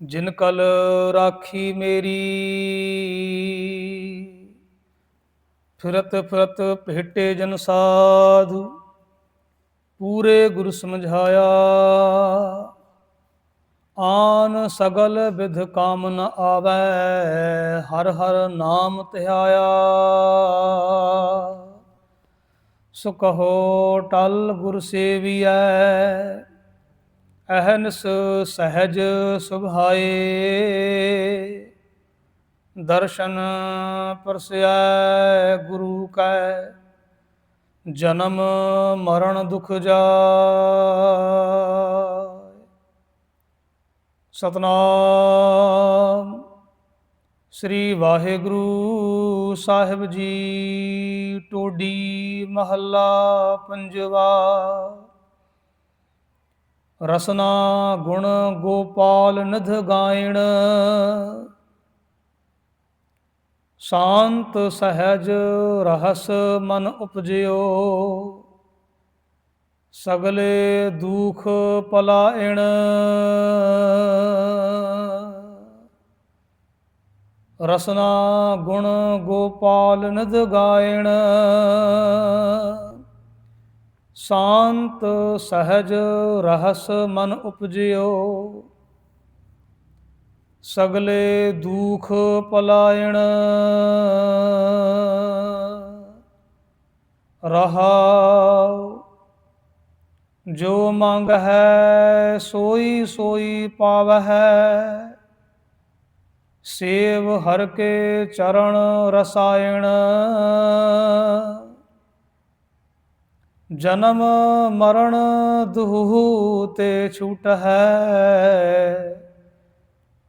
ਜਿਨ ਕਲ ਰਾਖੀ ਮੇਰੀ। ਫਿਰਤ ਫਿਰਤ ਭੇਟੇ ਜਨ ਸਾਧੂ, ਪੂਰੇ ਗੁਰ ਸਮਝਾਇਆ। ਆਨ ਸਗਲ ਵਿਧ ਕਾਮ ਨ ਆਵੈ, ਹਰ ਹਰ ਨਾਮ ਧਿਆਇਆ ਸੋ ਕਹੋ ਟਲ ਗੁਰ ਸੇਵੀਐ ਅਹਨਸ ਸਹਿਜ ਸੁਭਾਏ। ਦਰਸ਼ਨ ਪਰਸੈ ਗੁਰੂ ਕੈ, ਜਨਮ ਮਰਨ ਦੁਖ ਜਾਏ। ਸਤਨਾਮ ਸ੍ਰੀ ਵਾਹਿਗੁਰੂ ਸਾਹਿਬ ਜੀ, ਟੋਡੀ ਮਹੱਲਾ ਪੰਜਵਾ। ਰਸਨਾ ਗੁਣ ਗੋਪਾਲ ਨਧ ਗਾਇਣ। ਸ਼ਾਂਤ ਸਹਿਜ ਰਹਸ ਮਨ ਉਪਜਿਓ। ਸਗਲੇ ਦੁਖ ਪਲਾਇਣ। ਰਸਨਾ ਗੁਣ ਗੋਪਾਲ ਨਿਧ ਗਾਇਣ। ਸ਼ਾਂਤ ਸਹਿਜ ਰਹਸ ਮਨ ਉਪਜਿਓ। ਸਗਲੇ ਦੁਖ ਪਲਾਇਣ ਰਹਾ ਜੋ ਮੰਗ ਹੈ ਸੋਈ ਸੋਈ ਪਾਵਹਿ। ਸੇਵ ਹਰ ਕੇ ਚਰਨ ਰਸਾਇਣ। ਜਨਮ ਮਰਨ ਦੁਹੂ ਤੇ ਛੂਟ ਹੈ।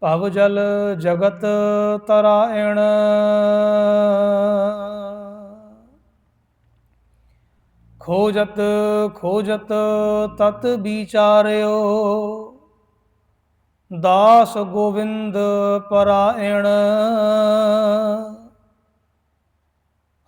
ਭਵ ਜਲ ਜਗਤ ਤਰਾਇਣ। ਖੋਜਤ ਖੋਜਤ ਤਤ ਵਿਚਾਰਿਓ। ਦਾਸ ਗੋਵਿੰਦ ਪਰਾਇਣ।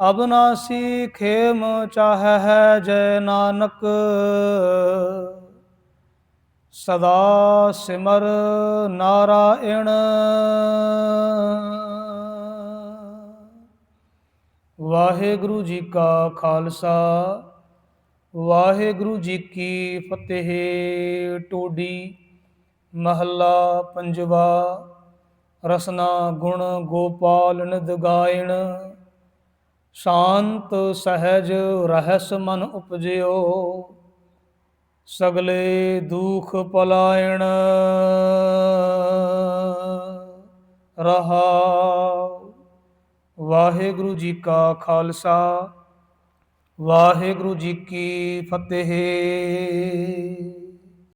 ਅਬਨਾਸੀ ਖੇਮ ਚਾਹੈ ਜੈ ਨਾਨਕ, ਸਦਾ ਸਿਮਰ ਨਾਰਾਇਣ। ਵਾਹਿਗੁਰੂ ਜੀ ਕਾ ਖਾਲਸਾ, ਵਾਹਿਗੁਰੂ ਜੀ ਕੀ ਫਤਿਹ। ਟੋਡੀ, ਮਹੱਲਾ ਪੰਜਵਾ, ਰਸਨਾ ਗੁਣ ਗੋਪਾਲ ਨਿਦ ਗਾਇਣ। ਸ਼ਾਂਤ ਸਹਿਜ ਰਹਿਸ ਮਨ ਉਪਜਿਓ, ਸਗਲੇ ਦੁਖ ਪਲਾਇਣ ਰਹਾ। ਵਾਹਿਗੁਰੂ ਜੀ ਕਾ ਖਾਲਸਾ, ਵਾਹਿਗੁਰੂ ਜੀ ਕੀ ਫਤਿਹ।